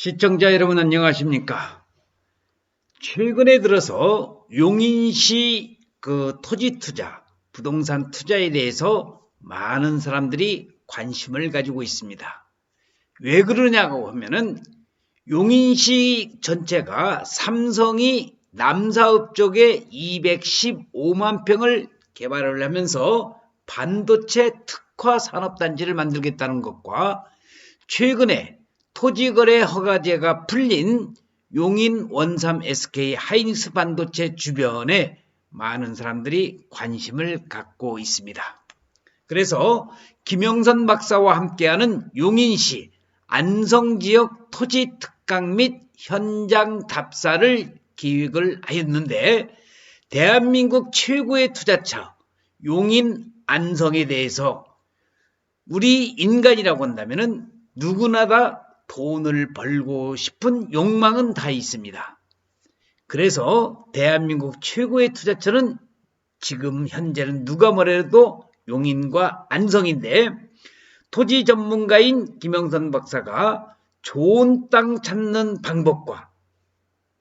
시청자 여러분 안녕하십니까? 최근에 들어서 용인시 그 토지 투자, 부동산 투자에 대해서 많은 사람들이 관심을 가지고 있습니다. 왜 그러냐고 하면은 용인시 전체가 삼성이 남사업 쪽에 215만 평을 개발을 하면서 반도체 특화 산업단지를 만들겠다는 것과 최근에 토지거래 허가제가 풀린 용인 원삼 SK 하이닉스 반도체 주변에 많은 사람들이 관심을 갖고 있습니다. 그래서 김영선 박사와 함께하는 용인시 안성 지역 토지 특강 및 현장 답사를 기획을 하였는데 대한민국 최고의 투자처 용인 안성에 대해서 우리 인간이라고 한다면은 누구나 다 돈을 벌고 싶은 욕망은 다 있습니다. 그래서 대한민국 최고의 투자처는 지금 현재는 누가 뭐래도 용인과 안성인데 토지 전문가인 김영선 박사가 좋은 땅 찾는 방법과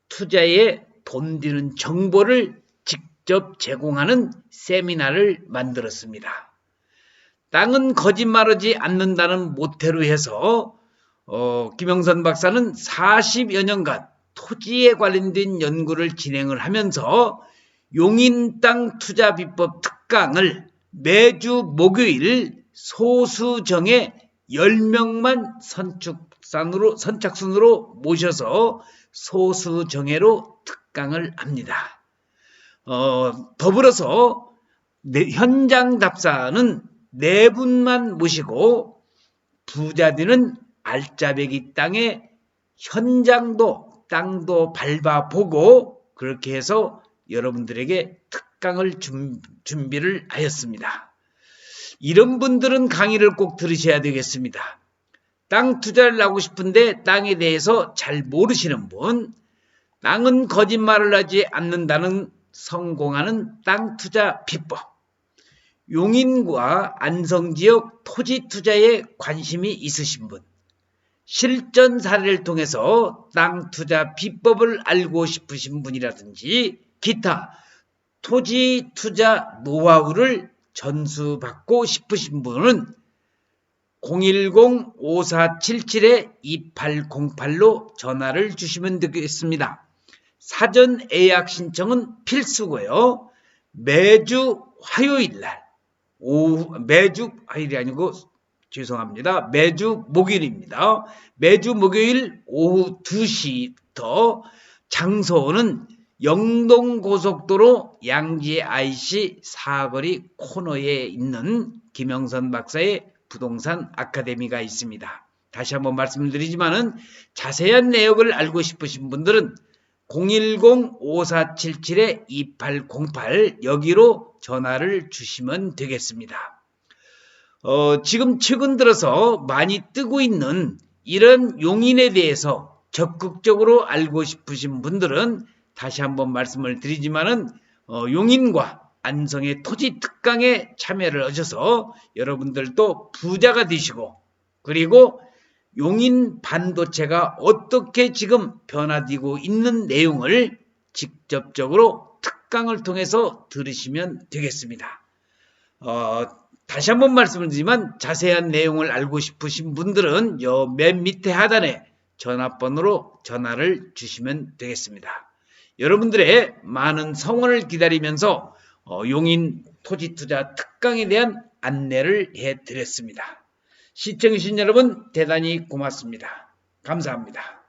투자에 돈 드는 정보를 직접 제공하는 세미나를 만들었습니다. 땅은 거짓말하지 않는다는 모태로 해서 어, 김영선 박사는 40여 년간 토지에 관련된 연구를 진행을 하면서 용인 땅 투자 비법 특강을 매주 목요일 소수정의 10명만 선축산으로, 선착순으로 모셔서 소수정예로 특강을 합니다. 어, 더불어서 네, 현장 답사는 네 분만 모시고 부자들은 알짜배기 땅에 현장도 땅도 밟아보고 그렇게 해서 여러분들에게 특강을 준, 준비를 하였습니다. 이런 분들은 강의를 꼭 들으셔야 되겠습니다. 땅 투자를 하고 싶은데 땅에 대해서 잘 모르시는 분, 땅은 거짓말을 하지 않는다는 성공하는 땅 투자 비법, 용인과 안성 지역 토지 투자에 관심이 있으신 분, 실전 사례를 통해서 땅 투자 비법을 알고 싶으신 분이라든지 기타 토지 투자 노하우를 전수받고 싶으신 분은 010-5477-2808로 전화를 주시면 되겠습니다. 사전 예약 신청은 필수고요. 매주 화요일 날 오후 매주 화요일이 아니고 죄송합니다. 매주 목요일입니다. 매주 목요일 오후 2시부터 장소는 영동고속도로 양지 IC 사거리 코너에 있는 김영선 박사의 부동산 아카데미가 있습니다. 다시 한번 말씀을 드리지만은 자세한 내역을 알고 싶으신 분들은 010-5477-2808 여기로 전화를 주시면 되겠습니다. 어, 지금 최근 들어서 많이 뜨고 있는 이런 용인에 대해서 적극적으로 알고 싶으신 분들은 다시 한번 말씀을 드리지만은 어, 용인과 안성의 토지 특강에 참여를 하셔서 여러분들도 부자가 되시고 그리고 용인 반도체가 어떻게 지금 변화되고 있는 내용을 직접적으로 특강을 통해서 들으시면 되겠습니다. 어, 다시 한번 말씀을 드리지만 자세한 내용을 알고 싶으신 분들은 요 맨 밑에 하단에 전화번호로 전화를 주시면 되겠습니다. 여러분들의 많은 성원을 기다리면서 어, 용인 토지 투자 특강에 대한 안내를 해드렸습니다. 시청해주신 여러분 대단히 고맙습니다. 감사합니다.